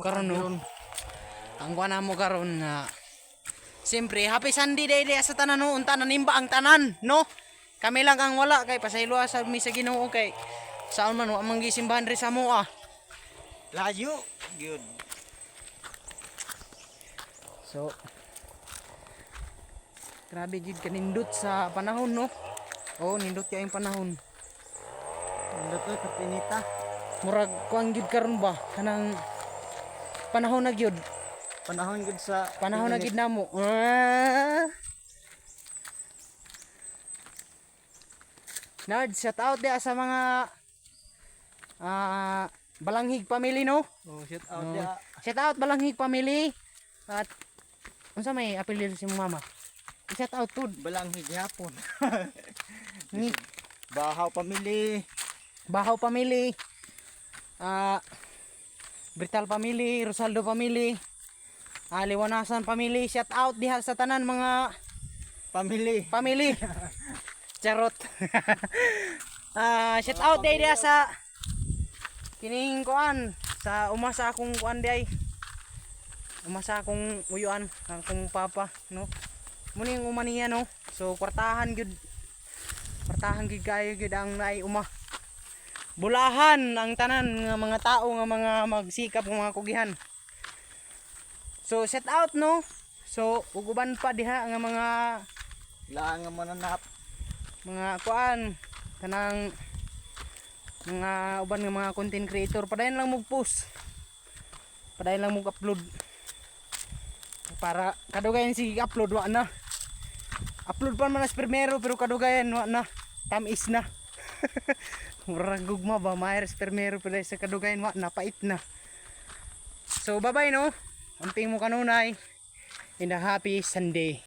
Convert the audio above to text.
karon no. Ang kuha mo karon nga Siyempre, happy Sunday day day sa tanan no, unta nanimba ang tanan, no? Kami lang ang wala kay pasaylo sa mi sa Ginoo kay saan man wa man gisimbahan ri sa mo ah. Layo. Good. So Grabe gid kanindot sa panahon no. Oh, nindot kay ang panahon. Ano to, kapinita? Murag kuang gid karon ba kanang panahon na gyud. Panahon gud sa... Panahon na gid namo. Nard, shout out dia sa mga ah Balanghig family no. Oh, shout out Oh. ya. Shout out Balanghig family. At unsa may apelyido si mama? Shout out to Balang higapon. ni Bahaw pamili. Bahaw family. Ah Brital family, Rosaldo family. Ah, Liwanasan family. Shout out diha sa tanan mga Pamili. family. Charot. ah, shout out dia sa kining kuan sa umasa akong kuan day. Umasa akong uyuan akong papa, no. Muni yung uma niya no. So kwartahan gyud. Kwartahan gyud kayo gyud ang naay uma. Bulahan ang tanan nga mga tao nga mga magsikap ng mga kugihan. So shout out no. So uguban pa diha nga mga Laan nga mananap. mga kuan kanang mga uban nga mga content creator padayon lang mo post padayon lang mo upload para kadugayan si upload wa na upload pa man as primero pero kadugayan wa na tamis na murag gugma ba? Mayres primero pero sa kadugayan. Wa na pait na. So bye bye no amping mo kanunay. In a happy Sunday